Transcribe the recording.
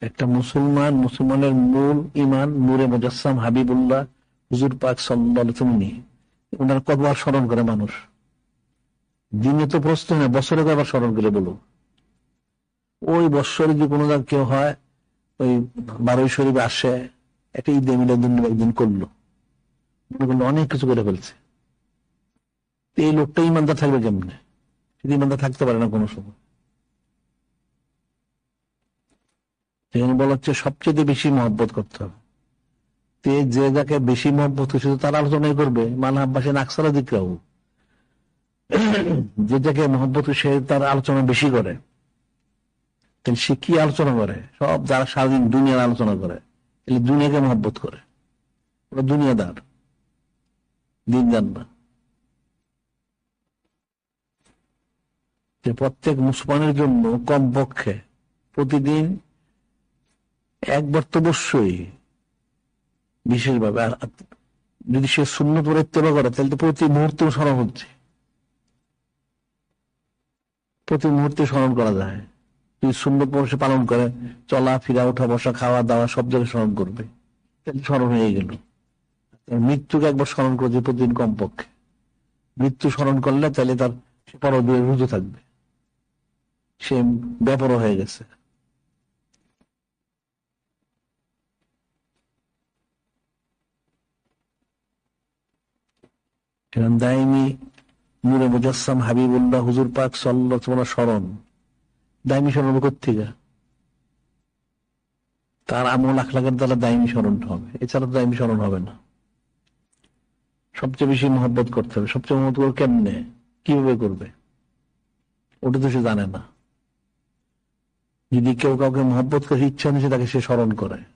একটা মুসলমান, মুসলমানের মূল ইমান নূরে মুজাসসাম হাবিবুল্লাহ, হুজুর পাক নিয়ে ওনার কতবার স্মরণ করে মানুষ। দিনে তো প্রশ্ন না, বছরে কবার স্মরণ করে বলো? ওই বৎসরে যদি কোনো কেউ হয়, ওই বারোই শরীফ আসে, একটা ঈদে মিলাদুন একদিন করল। মনে করল অনেক কিছু করে ফেলছে। এই লোকটা ইমানদার থাকবে কেমনে? ইমানদার থাকতে পারে না কোনো সময়। সেখানে বলা হচ্ছে সবচেয়ে বেশি মহব্বত করতে হবে। তে যে যাকে বেশি মহব্বত করছে তার আলোচনাই করবে। মালা আব্বাসে নাকসারা দিকরাও। যে যাকে মহব্বত সে তার আলোচনা বেশি করে। সে কি আলোচনা করে? সব যারা সারাদিন দুনিয়ার আলোচনা করে দুনিয়াকে মহব্বত করে। ওরা দুনিয়াদার, দিন জান না। যে প্রত্যেক মুসলমানের জন্য কমপক্ষে প্রতিদিন একবার তো অবশ্যই বিশেষভাবে, আর যদি সে শূন্য করে ইত্তেবা করে, তাহলে তো প্রতি মুহূর্তে স্মরণ হচ্ছে। প্রতি মুহূর্তে স্মরণ করা যায়। যদি শূন্য পরে পালন করে, চলা, ফিরা, ওঠা, বসা, খাওয়া, দাওয়া, সব জায়গায় স্মরণ করবে স্মরণ হয়ে গেল। মৃত্যুকে একবার স্মরণ করছে প্রতিদিন কমপক্ষে। মৃত্যু স্মরণ করলে তাহলে তার পরদূরে রুজু থাকবে। সে ব্যাপার হয়ে গেছে। দায়নি নূরে মুজাসসাম হাবিবুল্লাহ হুজুর পাক তোমার স্মরণ। দায়মি স্মরণ থেকে তার আমল দায়মি স্মরণ হবে। এছাড়া দায়মি স্মরণ হবে না। সবচেয়ে বেশি মহব্বত করতে হবে। সবচেয়ে মহব্বত করবে কেমনে? কীভাবে করবে? ওটা তো সে জানে না। যদি কেউ কাউকে মহব্বত করে, ইচ্ছা নেই তাকে সে স্মরণ করে।